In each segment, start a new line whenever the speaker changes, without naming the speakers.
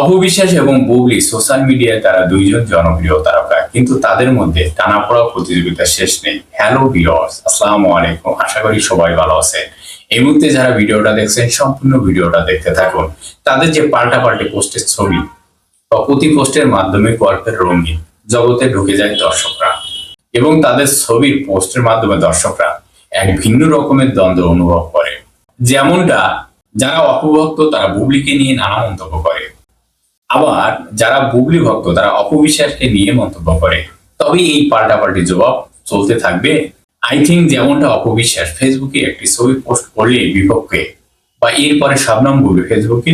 অপবিশ্বাস এবং বুবলি সোশ্যাল মিডিয়ায় তারা দুইজন জনপ্রিয় তারকা, কিন্তু তাদের মধ্যে টানাপড়া প্রতিযোগিতা শেষ নেই। হ্যালো ভিউয়ার্স আসসালামু আলাইকুম। আশা করি সবাই ভালো আছেন। এই মুহূর্তে যারা ভিডিওটা দেখছেন, সম্পূর্ণ ভিডিওটা দেখতে থাকুন। তাদের যে পাল্টা পাল্টে পোস্টের ছবি বা প্রতি পোস্টের মাধ্যমে গল্পের রঙিন জগতে ঢুকে যায় দর্শকরা এবং তাদের ছবির পোস্টের মাধ্যমে দর্শকরা এক ভিন্ন রকমের দ্বন্দ্ব অনুভব করে। যেমনটা যারা অপভক্ত, তারা বুবলিকে নিয়ে নানা মন্তব্য করে। আবার যারা বুবলি ভক্ত তারা অপবিশ্বাসকে নিয়ে মন্তব্য করে। তবে এই পাল্টাপাল্টি জবাব চলতে থাকবে। আই থিঙ্ক যেমনটা অপবিশ্বাস ফেসবুকে একটি ছবি পোস্ট করলে বিপক্ষে, বা এরপরে শাবনাম বুবলি ফেসবুকে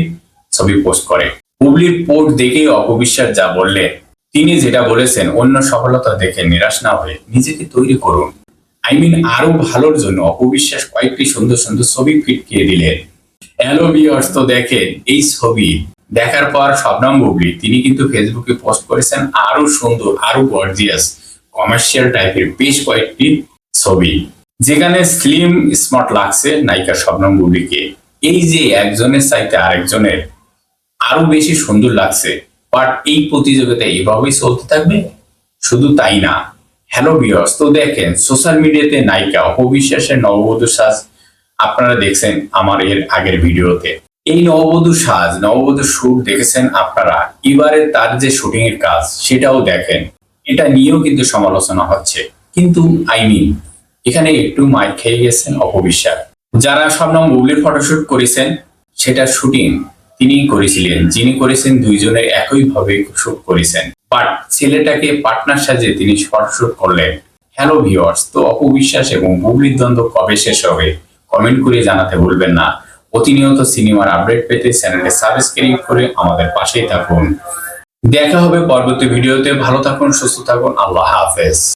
ছবি পোস্ট করে। বুবলির পোস্ট দেখেই অপবিশ্বাস যা বললেন তিনি যেটা বলেছেন, অন্য সফলতা দেখে নিরাশ না হয়ে নিজেকে তৈরি করুন। আই মিন আরও ভালোর জন্য অপবিশ্বাস কয়েকটি সুন্দর সুন্দর ছবি ফিটকিয়ে দিলেন। ভিউয়ার্স তো দেখেন, এই ছবি দেখার পর শবনম বুবলি, তিনি কিন্তু ফেসবুকে পোস্ট করেছেন আরও সুন্দর আরও গর্জিয়াস কমার্শিয়াল টাইপের বেশ কয়েকটি ছবি। যেখানে স্লিম স্মার্ট লাগছে নায়িকা শবনম বুবলিকে। এই যে একজনের চাইতে আরেকজনের আরও বেশি সুন্দর লাগছে বাট এই প্রতিযোগিতা এভাবেই চলতে থাকবে? শুধু তাই না। হ্যালো ভিউয়ার্স তো দেখেন সোশ্যাল মিডিয়াতে নায়িকা অপবিশ্বাসের নববধূ সাজ আপনারা দেখছেন আমার এর আগের ভিডিওতে। এই নববধূ সাজ, নববধূ শুট দেখেছেন আপনারা। এবারে তার যে শুটিং এর কাজ, সেটাও দেখেন। এটা নিয়েও কিন্তু সমালোচনা হচ্ছে। কিন্তু আই মিন এখানে একটু মাইক খেয়ে গেছেন অপবিশ্বাস। যারা শবনম বুবলির ফটোশুট করেছেন, সেটা শুটিং তিনিই করেছিলেন। যিনি করেছেন, দুইজনের একইভাবে শুট করেছেন। বাট ছেলেটাকে পার্টনার সাজে তিনি ফটোশুট করলেন। হ্যালো ভিউয়ার্স তো অপবিশ্বাস এবং বুবলির দ্বন্দ্ব কবে শেষ হবে? কমেন্ট করে জানাতে ভুলবেন না। প্রতিনিয়ত সিনেমার আপডেট পেতে চ্যানেলটি সাবস্ক্রাইব করে আমাদের পাশেই থাকুন। দেখা হবে পরবর্তী ভিডিওতে। ভালো থাকুন, সুস্থ থাকুন। আল্লাহ হাফেজ।